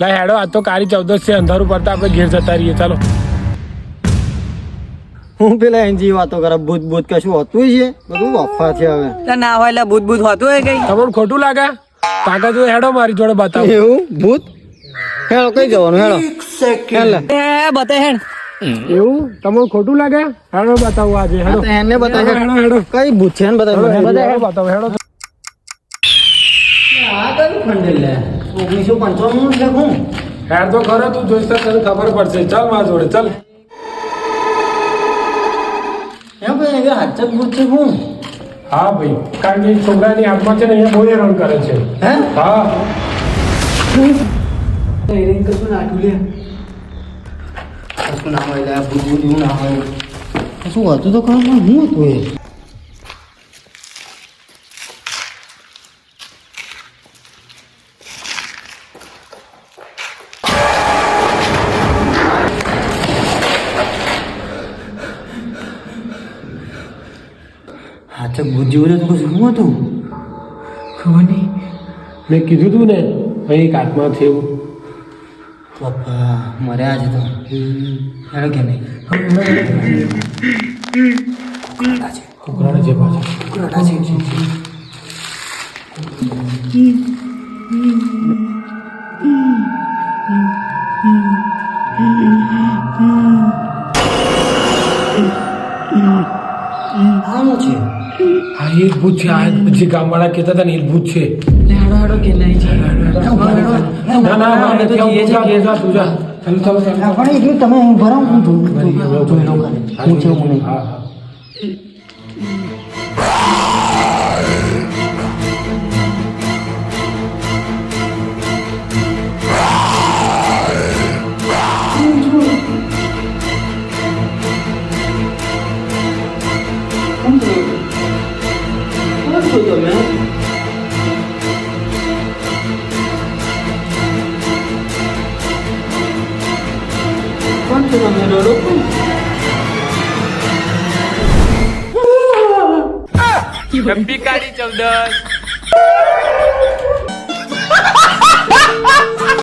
લા હેડો આ તો કારી ચૌદસ છે અંધારું પડતા આપણે ઘેર જતા રહીએ ચાલો. હું પેલા એનજી વાતો કરે ભૂત ભૂત કશું હોતું છે બધું વફા છે હવે. ના હોય એટલે ભૂત ભૂત હોતું હોય કઈ? તમને ખોટું લાગે? કાકા તું હેડો મારી જોડે બતાવ. એવું? ભૂત? હેડો કઈ જવાનું હેડો. હેલો બતા હેડ. એવું? તમને ખોટું લાગે? હેડો બતાવો આજે હેડો. એને બતાવો. હેડો હેડો કઈ ભૂત છે ને બતાવો? બતાવો હેડો બતાવો હેડો. આ કયું ખંડેલ લે ઓગણીસો પંચાવન છે હું. હેડ તો ખરો તું જોઈશ તો તને ખબર પડશે. ચાલ મારા જોડે ચાલ. એમ ભાઈ એ હાચક છે હું. હા ભાઈ. કારણ કે છોકરાની આંખમાં છે ને અહીંયા બહુ હેરાન કરે છે. હે? હા. હેરાન કશું નાખ્યું લે. કશું ના હોય લે એવું ના હોય. શું હતું તો ખરું પણ હું હતું એ? હાથે તો હતું કશું શું હતું. ખબર નહીં. મેં કીધું તું ને અહીં આત્મા છે પપ્પા મર્યા છે તો. હેડો કે નહીં. આનું છે. હા એ ભૂત છે આ જે ગામવાળા કહેતા હતા ને એ ભૂત છે. હેડો હેડો કે નહીં છે ના ના ના અમે તો જઈએ છીએ તું જા, તું જા. ચાલો ચાલો ચાલો. હા, પણ એટલું તમે હું ભરાવ હું જોઉં જોઈ લો ખાલી. હું છે હું નહીં હા હા કોણ છો તમે કોણ છો તમે રડો ડબ્બી કાઢી ચૌદસ